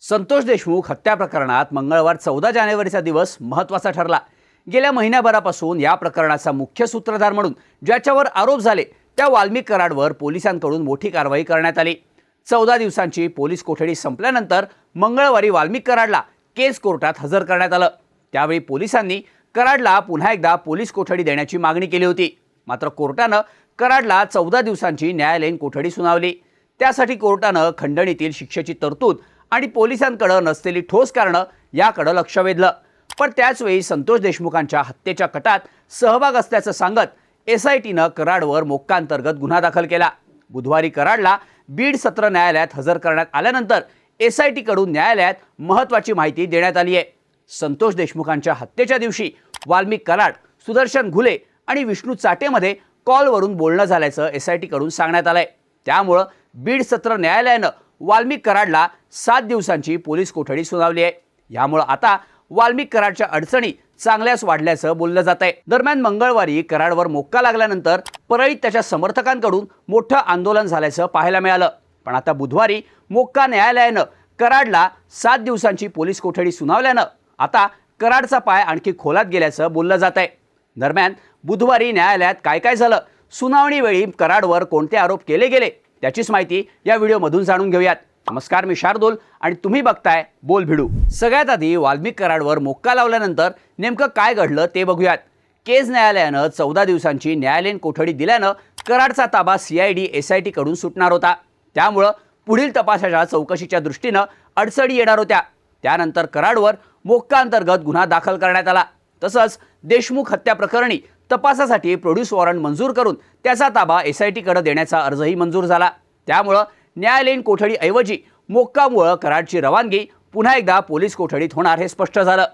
संतोष देशमुख हत्या प्रकरणात मंगळवार चौदा जानेवारीचा दिवस महत्त्वाचा ठरला. गेल्या महिन्याभरापासून या प्रकरणाचा मुख्य सूत्रधार म्हणून ज्याच्यावर आरोप झाले त्या वाल्मिक कराडवर पोलिसांकडून मोठी कारवाई करण्यात आली. चौदा दिवसांची पोलीस कोठडी संपल्यानंतर मंगळवारी वाल्मिक कराडला केस कोर्टात हजर करण्यात आलं. त्यावेळी पोलिसांनी कराडला पुन्हा एकदा पोलीस कोठडी देण्याची मागणी केली होती. मात्र कोर्टानं कराडला चौदा दिवसांची न्यायालयीन कोठडी सुनावली. त्यासाठी कोर्टानं खंडणीतील शिक्षेची तरतूद आणि पोलिसांकडं नसलेली ठोस कारणं याकडं लक्ष वेधलं. पण त्याचवेळी संतोष देशमुखांच्या हत्येच्या कटात सहभाग असल्याचं सांगत एस आय टीनं कराडवर मोक्कांतर्गत गुन्हा दाखल केला. बुधवारी कराडला बीड सत्र न्यायालयात हजर करण्यात आल्यानंतर एस आय टीकडून न्यायालयात महत्त्वाची माहिती देण्यात आली आहे. संतोष देशमुखांच्या हत्येच्या दिवशी वाल्मिक कराड सुदर्शन घुले आणि विष्णू चाटेमध्ये कॉलवरून बोलणं झाल्याचं एस आय टीकडून सांगण्यात आलं आहे त्यामुळं बीड सत्र न्यायालयानं वाल्मिक कराडला सात दिवसांची पोलीस कोठडी सुनावली आहे. यामुळे आता वाल्मिक कराडच्या अडचणी चांगल्याच वाढल्याचं बोललं जात आहे. दरम्यान मंगळवारी कराडवर मोक्का लागल्यानंतर परळीत त्याच्या समर्थकांकडून मोठं आंदोलन झाल्याचं पाहायला मिळालं. पण आता बुधवारी मोक्का न्यायालयानं कराडला सात दिवसांची पोलीस कोठडी सुनावल्यानं आता कराडचा पाय आणखी खोलात गेल्याचं बोललं जात आहे. दरम्यान बुधवारी न्यायालयात काय काय झालं? सुनावणीवेळी कराडवर कोणते आरोप केले गेले? त्याचीच माहिती या व्हिडिओमधून जाणून घेऊयात. नमस्कार मी शार्दूल आणि तुम्ही बघताय बोल भिडू. सगळ्यात आधी वाल्मिक कराडवर मोक्का लावल्यानंतर नेमकं काय घडलं ते बघूयात. केज न्यायालयानं चौदा दिवसांची न्यायालयीन कोठडी दिल्यानं कराडचा ताबा सीआयडी एस आय टीकडून सुटणार होता. त्यामुळं पुढील तपासाच्या चौकशीच्या दृष्टीनं अडचणी येणार होत्या. त्यानंतर कराडवर मोक्का अंतर्गत गुन्हा दाखल करण्यात आला. तसंच देशमुख हत्या प्रकरणी तपासासाठी प्रोड्यूस वॉरंट मंजूर करून त्याचा ताबा एस आय टीकडे देण्याचा अर्जही मंजूर झाला. त्यामुळं न्यायालयीन कोठडीऐवजी मोक्कामुळं कराडची रवानगी पुन्हा एकदा पोलीस कोठडीत होणार हे स्पष्ट झालं.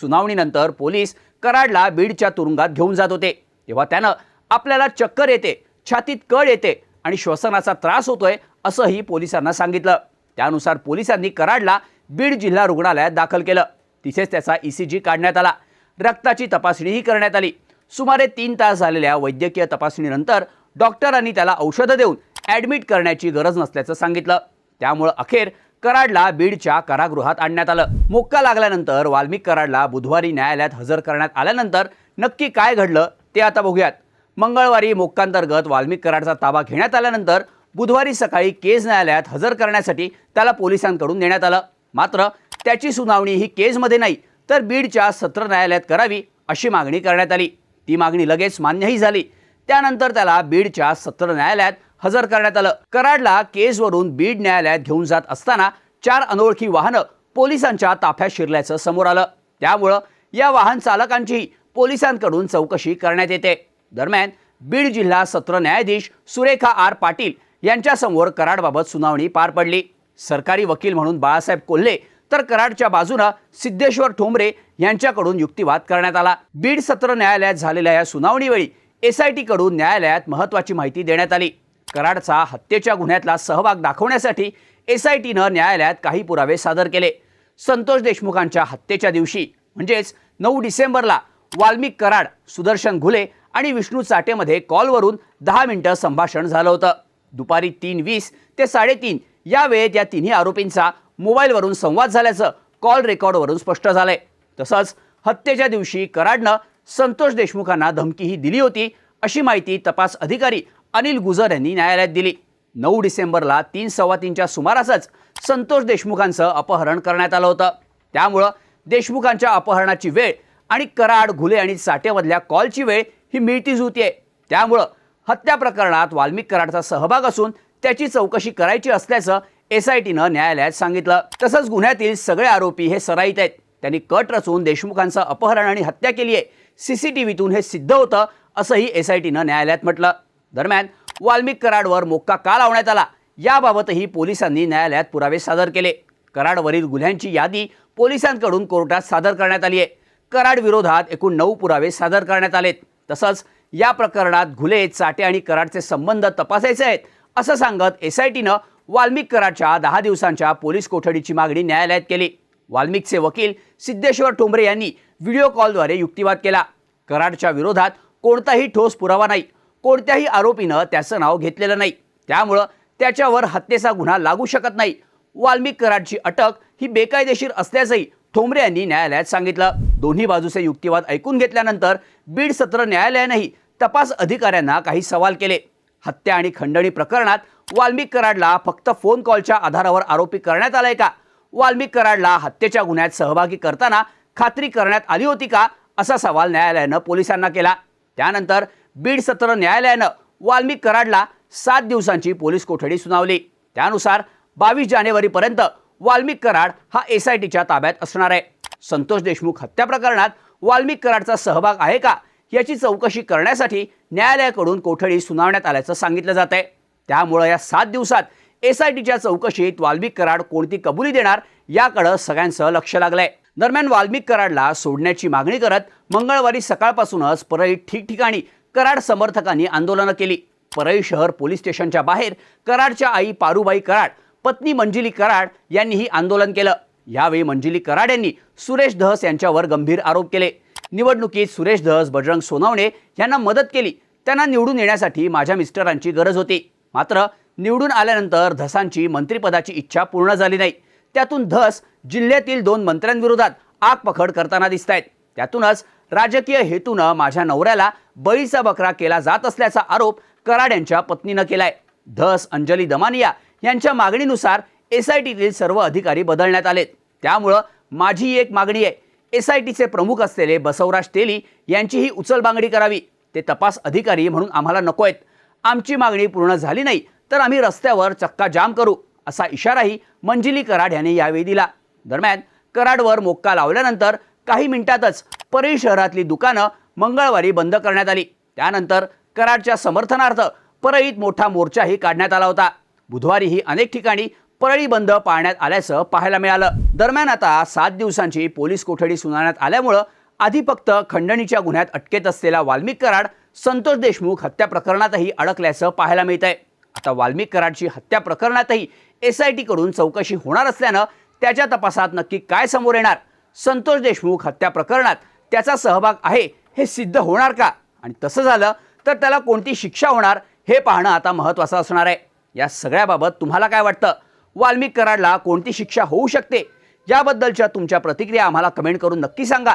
सुनावणीनंतर पोलीस कराडला बीडच्या तुरुंगात घेऊन जात होते. तेव्हा त्यानं आपल्याला चक्कर येते छातीत कळ येते आणि श्वसनाचा त्रास होतोय असंही पोलिसांना सांगितलं. त्यानुसार पोलिसांनी कराडला बीड जिल्हा रुग्णालयात दाखल केलं. तिथेच त्याचा ई सी जी काढण्यात आला. रक्ताची तपासणीही करण्यात आली. सुमारे तीन तास झालेल्या वैद्यकीय तपासणीनंतर डॉक्टरांनी त्याला औषधं देऊन ॲडमिट करण्याची गरज नसल्याचं सांगितलं. त्यामुळं अखेर कराडला बीडच्या कारागृहात आणण्यात आलं. मोक्का लागल्यानंतर वाल्मिक कराडला बुधवारी न्यायालयात हजर करण्यात आल्यानंतर नक्की काय घडलं ते आता बघूयात. मंगळवारी मोक्कांतर्गत वाल्मिक कराडचा ताबा घेण्यात आल्यानंतर बुधवारी सकाळी केज न्यायालयात हजर करण्यासाठी त्याला पोलिसांकडून नेण्यात आलं. मात्र त्याची सुनावणी ही केजमध्ये नाही तर बीडच्या सत्र न्यायालयात करावी अशी मागणी करण्यात आली. ती मागणी लगेच मान्यही झाली. त्यानंतर त्याला बीडच्या सत्र न्यायालयात हजर करण्यात आलं. कराडला केसवरून बीड न्यायालयात घेऊन जात असताना चार अनोळखी वाहनं पोलिसांच्या ताफ्यात शिरल्याचं समोर आलं. त्यामुळं या वाहन चालकांचीही पोलिसांकडून चौकशी करण्यात येते. दरम्यान बीड जिल्हा सत्र न्यायाधीश सुरेखा आर पाटील यांच्यासमोर कराडबाबत सुनावणी पार पडली. सरकारी वकील म्हणून बाळासाहेब कोल्हे तर कराडच्या बाजूनं सिद्धेश्वर ठोंबरे यांच्याकडून युक्तिवाद करण्यात आला. बीड सत्र न्यायालयात झालेल्या या सुनावणीवेळी एस आय टीकडून न्यायालयात महत्त्वाची माहिती देण्यात आली. कराडचा हत्येच्या गुन्ह्यातला सहभाग दाखवण्यासाठी एस आय टीनं न्यायालयात काही पुरावे सादर केले. संतोष देशमुखांच्या हत्येच्या दिवशी म्हणजेच नऊ डिसेंबरला वाल्मिक कराड सुदर्शन घुले आणि विष्णू चाटेमध्ये कॉलवरून दहा मिनिटं संभाषण झालं होतं. दुपारी तीन वीस ते साडेतीन या वेळेत या तिन्ही आरोपींचा मोबाईलवरून संवाद झाल्याचं कॉल रेकॉर्डवरून स्पष्ट झालंय. तसंच हत्येच्या दिवशी कराडनं संतोष देशमुखांना धमकीही दिली होती अशी माहिती तपास अधिकारी अनिल गुजर यांनी न्यायालयात दिली. नऊ डिसेंबरला तीन सव्वा तीनच्या सुमारासच संतोष देशमुखांचं अपहरण करण्यात आलं होतं. त्यामुळं देशमुखांच्या अपहरणाची वेळ आणि कराड घुले आणि साठेमधल्या कॉलची वेळ ही मिळती आहे त्यामुळं हत्या प्रकरणात वाल्मिक कराडचा सहभाग असून त्याची चौकशी करायची असल्याचं एस आय टीनं न्यायालयात सांगितलं. तसंच गुन्ह्यातील सगळे आरोपी हे सराईत आहेत. त्यांनी कट रचून देशमुखांचं अपहरण आणि हत्या केली आहे. सी सी टी व्हीतून हे सिद्ध होतं असंही एस आय टीनं न्यायालयात म्हटलं. दरम्यान वाल्मिक कराडवर मोक्का का लावण्यात आला? याबाबतही पोलिसांनी न्यायालयात पुरावे सादर केले. कराडवरील गुन्ह्यांची यादी पोलिसांकडून कोर्टात सादर करण्यात आली आहे. कराड विरोधात एकूण नऊ पुरावे सादर करण्यात आलेत. तसंच या प्रकरणात घुले चाटे आणि कराडचे संबंध तपासायचे आहेत असं सांगत एस आय टीनं वाल्मिक कराडच्या दहा दिवसांच्या पोलीस कोठडीची मागणी न्यायालयात केली. वाल्मिकचे वकील सिद्धेश्वर ठोंबरे यांनी व्हिडिओ कॉलद्वारे युक्तिवाद केला. कराडच्या विरोधात कोणताही ठोस पुरावा नाही. कोणत्याही आरोपीनं त्याचं नाव घेतलेलं नाही. त्यामुळं त्याच्यावर हत्येचा गुन्हा लागू शकत नाही. वाल्मिक कराडची अटक ही बेकायदेशीर असल्याचंही ठोंबरे यांनी न्यायालयात सांगितलं. दोन्ही बाजूचे युक्तिवाद ऐकून घेतल्यानंतर बीड सत्र न्यायालयानंही तपास अधिकाऱ्यांना काही सवाल केले. हत्या आणि खंडणी प्रकरणात वाल्मिक कराडला फक्त फोन कॉलच्या आधारावर आरोपी करण्यात आलाय का? वाल्मिक कराडला हत्येच्या गुन्ह्यात सहभागी करताना खात्री करण्यात आली होती का? असा सवाल न्यायालयानं पोलिसांना केला. त्यानंतर बीड सत्र न्यायालयानं वाल्मिक कराडला सात दिवसांची पोलीस कोठडी सुनावली. त्यानुसार बावीस जानेवारीपर्यंत वाल्मिक कराड हा एस आय टीच्या ताब्यात असणार आहे. संतोष देशमुख हत्या प्रकरणात वाल्मिक कराडचा सहभाग आहे का? याची चौकशी करण्यासाठी न्यायालयाकडून कोठडी सुनावण्यात आल्याचं सांगितलं जात आहे त्यामुळं या सात दिवसात एस आय टीच्या चौकशीत वाल्मिक कराड कोणती कबुली देणार याकडं सगळ्यांचं लक्ष लागलंय. दरम्यान वाल्मिक कराडला सोडण्याची मागणी करत मंगळवारी सकाळपासूनच परळीत ठिकठिकाणी कराड समर्थकांनी आंदोलनं केली. परळी शहर पोलीस स्टेशनच्या बाहेर कराडच्या आई पारुबाई कराड पत्नी मंजिली कराड यांनीही आंदोलन केलं. यावेळी मंजिली कराड यांनी सुरेश धस यांच्यावर गंभीर आरोप केले. निवडणुकीत सुरेश धस बजरंग सोनवणे यांना मदत केली. त्यांना निवडून येण्यासाठी माझ्या मिस्टरांची गरज होती. मात्र निवडून आल्यानंतर धसांची मंत्रिपदाची इच्छा पूर्ण झाली नाही. त्यातून धस जिल्ह्यातील दोन मंत्र्यांविरोधात आगपखड करताना दिसत आहेत त्यातूनच राजकीय हेतूनं माझ्या नवऱ्याला बळीचा बकरा केला जात असल्याचा आरोप कराड यांच्या पत्नीनं केलाय. धस अंजली दमानिया यांच्या मागणीनुसार एस आय टीतील सर्व अधिकारी बदलण्यात आलेत. त्यामुळं माझी एक मागणी आहे. एस आय टीचे प्रमुख असलेले बसवराज तेली यांचीही उचलबांगडी करावी. ते तपास अधिकारी म्हणून आम्हाला नको आहेत आमची मागणी पूर्ण झाली नाही तर आम्ही रस्त्यावर चक्का जाम करू असा इशाराही मंजिली कराड यांनी यावेळी दिला. दरम्यान कराडवर मोक्का लावल्यानंतर काही मिनिटातच परळी शहरातली दुकानं मंगळवारी बंद करण्यात आली. त्यानंतर कराडच्या समर्थनार्थ परळीत मोठा मोर्चाही काढण्यात आला होता. बुधवारीही अनेक ठिकाणी परळी बंद पाळण्यात आल्याचं पाहायला मिळालं. दरम्यान आता सात दिवसांची पोलीस कोठडी सुनावण्यात आल्यामुळं आधी फक्त खंडणीच्या गुन्ह्यात अटकेत असलेला वाल्मिक कराड संतोष देशमुख हत्या प्रकरणातही अडकल्याचं पाहायला मिळत आहे आता वाल्मिक कराडची हत्या प्रकरणातही एस आय टीकडून चौकशी होणार असल्यानं त्याच्या तपासात नक्की काय समोर येणार? संतोष देशमुख हत्या प्रकरणात त्याचा सहभाग आहे हे सिद्ध होणार का? आणि तसं झालं तर त्याला कोणती शिक्षा होणार हे पाहणं आता महत्त्वाचं असणार आहे. या सगळ्याबाबत तुम्हाला काय वाटतं? वाल्मिक कराडला कोणती शिक्षा होऊ शकते? याबद्दलच्या तुमच्या प्रतिक्रिया आम्हाला कमेंट करून नक्की सांगा.